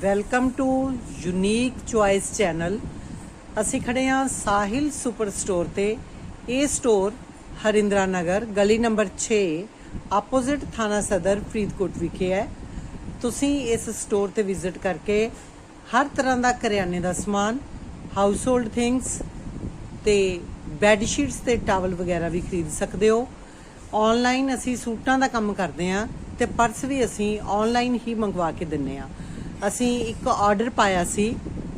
Welcome to unique choice channel. ਅਸੀਂ ਖੜੇ ਹਾਂ ਸਾਹਿਲ ਸੁਪਰ ਸਟੋਰ ਤੇ। ਇਹ ਸਟੋਰ ਹਰਿੰਦਰਾ ਨਗਰ, ਗਲੀ ਨੰਬਰ 6 ਆਪੋਜ਼ਿਟ ਥਾਣਾ ਸਦਰ, ਫਰੀਦਕੋਟ ਵਿਖੇ ਹੈ। ਤੁਸੀਂ ਇਸ ਸਟੋਰ ਤੇ ਵਿਜ਼ਿਟ ਕਰਕੇ ਹਰ ਤਰ੍ਹਾਂ ਦਾ ਕਰਿਆਨੇ ਦਾ ਸਮਾਨ ਹਾਊਸ ਹੋਲਡ ਥਿੰਗਸ ਤੇ ਬੈੱਡ ਸ਼ੀਟਸ ਤੇ ਟਾਵਲ ਵਗੈਰਾ ਵੀ ਖਰੀਦ ਸਕਦੇ ਹੋ। ਆਨਲਾਈਨ ਅਸੀਂ ਸੂਟਾਂ ਦਾ ਕੰਮ ਕਰਦੇ ਹਾਂ ਤੇ ਪਰਸ ਵੀ ਅਸੀਂ ਆਨਲਾਈਨ ਹੀ ਮੰਗਵਾ ਕੇ ਦਿੰਨੇ ਆ ਅਸੀਂ ਇੱਕ ਆਰਡਰ ਪਾਇਆ ਸੀ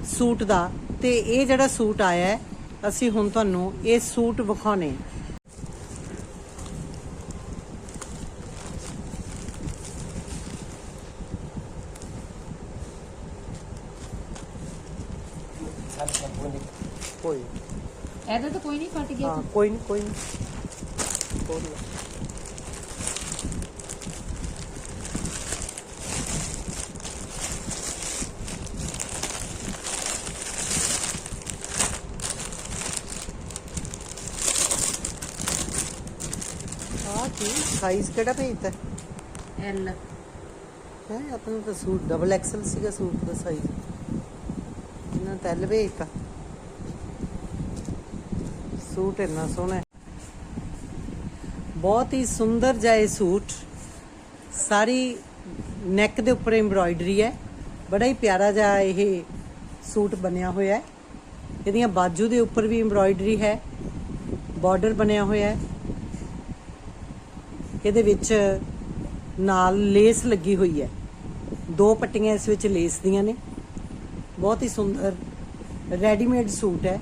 ਸੂਟ ਦਾ ਤੇ ਇਹ ਜਿਹੜਾ ਸੂਟ ਆਇਆ ਹੈ ਅਸੀਂ ਹੁਣ ਤੁਹਾਨੂੰ ਇਹ ਸੂਟ ਵਿਖਾਉਣੇ ਕੋਈ ਇਹਦਾ ਤਾਂ ਕੋਈ ਨਹੀਂ ਫਟ ਗਿਆ ਹਾਂ ਕੋਈ ਨਹੀਂ। ਕੋਈ ਨਹੀਂ। ਆ ਕੀ? ਸਾਈਜ਼ ਕਿਹੜਾ ਭੇਜਤਾ ਐਲ ਹੈ ਆਪਣਾ ਤਾਂ ਸੂਟ ਡਬਲ ਐਕਸਲ ਸੀਗਾ ਸੂਟ ਦਾ ਸਾਈਜ਼ ਇਹਨਾਂ ਤਾਂ ਐਲ ਭੇਜਤਾ ਸੂਟ ਇੰਨਾ ਸੋਹਣਾ ਬਹੁਤ ਹੀ ਸੁੰਦਰ ਜਿਹਾ ਇਹ ਸੂਟ। ਸਾਰੀ ਨੈਕ ਦੇ ਉੱਪਰ ਐਮਬ੍ਰਾਇਡਰੀ ਹੈ। ਬੜਾ ਹੀ ਪਿਆਰਾ ਜਿਹਾ ਇਹ ਸੂਟ ਬਣਿਆ ਹੋਇਆ ਹੈ। ਇਹਦੀਆਂ ਬਾਜੂ ਦੇ ਉੱਪਰ ਵੀ ਐਮਬ੍ਰਾਇਡਰੀ ਹੈ। ਬਾਰਡਰ ਬਣਿਆ ਹੋਇਆ ਹੈ। ਇਹਦੇ ਵਿੱਚ ਨਾਲ ਲੇਸ ਲੱਗੀ ਹੋਈ ਹੈ। ਦੋ ਪੱਟੀਆਂ ਇਸ ਵਿੱਚ ਲੇਸ ਦੀਆਂ ਨੇ। ਬਹੁਤ ਹੀ ਸੁੰਦਰ ਰੈਡੀਮੇਡ ਸੂਟ ਹੈ।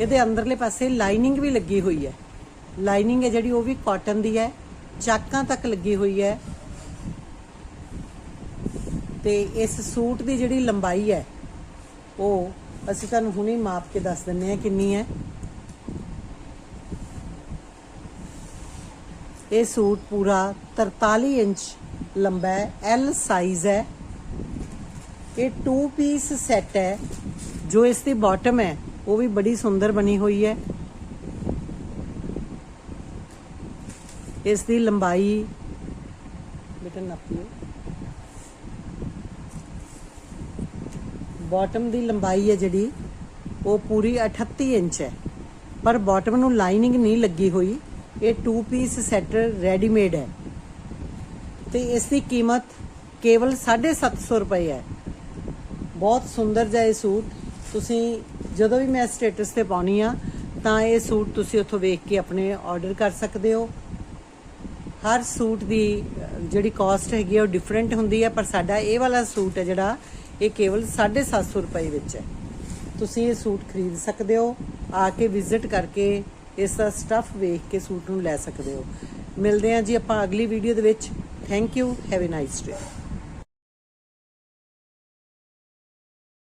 ਇਹਦੇ ਅੰਦਰਲੇ ਪਾਸੇ ਲਾਈਨਿੰਗ ਵੀ ਲੱਗੀ ਹੋਈ ਹੈ। ਲਾਈਨਿੰਗ ਹੈ ਜਿਹੜੀ, ਉਹ ਵੀ ਕਾਟਨ ਦੀ ਹੈ। ਚਾਕਾਂ ਤੱਕ ਲੱਗੀ ਹੋਈ ਹੈ। ਤੇ ਇਸ ਸੂਟ ਦੀ ਜਿਹੜੀ ਲੰਬਾਈ ਹੈ, ਉਹ ਅਸੀਂ ਤੁਹਾਨੂੰ ਹੁਣੇ ਮਾਪ ਕੇ ਦੱਸ ਦਿੰਨੇ ਆ ਕਿੰਨੀ ਹੈ। ਇਹ ਸੂਟ ਪੂਰਾ 43 ਇੰਚ ਲੰਬਾ ਹੈ ਐਲ ਸਾਈਜ਼ ਹੈ। ਇਹ 2 ਪੀਸ ਸੈੱਟ ਹੈ, ਜੋ ਇਸ ਦੀ ਬਾਟਮ ਹੈ, ਉਹ ਵੀ ਬੜੀ ਸੁੰਦਰ ਬਣੀ ਹੋਈ ਹੈ। ਇਸ ਦੀ ਲੰਬਾਈ, ਬੇਟਾ ਨਾਪਿਓ ਬਾਟਮ ਦੀ ਲੰਬਾਈ ਹੈ ਜਿਹੜੀ, ਉਹ ਪੂਰੀ 38 ਇੰਚ ਹੈ। ਪਰ ਬਾਟਮ ਨੂੰ ਲਾਈਨਿੰਗ ਨਹੀਂ ਲੱਗੀ ਹੋਈ। ਇਹ 2 ਪੀਸ ਸੈਟ ਰੈਡੀਮੇਡ ਹੈ। ਤੇ ਇਸ ਦੀ ਕੀਮਤ ਕੇਵਲ 750 ਰੁਪਏ ਹੈ। ਬਹੁਤ ਸੁੰਦਰ ਜਿਹਾ ਇਹ ਸੂਟ। ਤੁਸੀਂ ਜਦੋਂ ਵੀ ਮੈਂ ਸਟੇਟਸ ਤੇ ਪਾਉਣੀ ਆ, ਤਾਂ ਇਹ ਸੂਟ ਤੁਸੀਂ ਉੱਥੋਂ ਵੇਖ ਕੇ ਆਪਣੇ ਆਰਡਰ ਕਰ ਸਕਦੇ ਹੋ। ਹਰ ਸੂਟ ਦੀ ਜਿਹੜੀ ਕਾਸਟ ਹੈਗੀ ਆ, ਉਹ ਡਿਫਰੈਂਟ ਹੁੰਦੀ ਹੈ ਪਰ ਸਾਡਾ ਇਹ ਵਾਲਾ ਸੂਟ ਹੈ ਜਿਹੜਾ, ਇਹ ਕੇਵਲ 750 ਰੁਪਏ ਵਿੱਚ ਹੈ। ਤੁਸੀਂ ਇਹ ਸੂਟ ਖਰੀਦ ਸਕਦੇ ਹੋ। ਆ ਕੇ ਵਿਜ਼ਿਟ ਕਰਕੇ ਇਸ ਦਾ ਸਟੱਫ ਵੇਖ ਕੇ ਸੂਟ ਨੂੰ ਲੈ ਸਕਦੇ ਹੋ। ਮਿਲਦੇ ਹਾਂ ਜੀ ਆਪਾਂ ਅਗਲੀ ਵੀਡੀਓ ਦੇ ਵਿੱਚ। Thank you have a nice day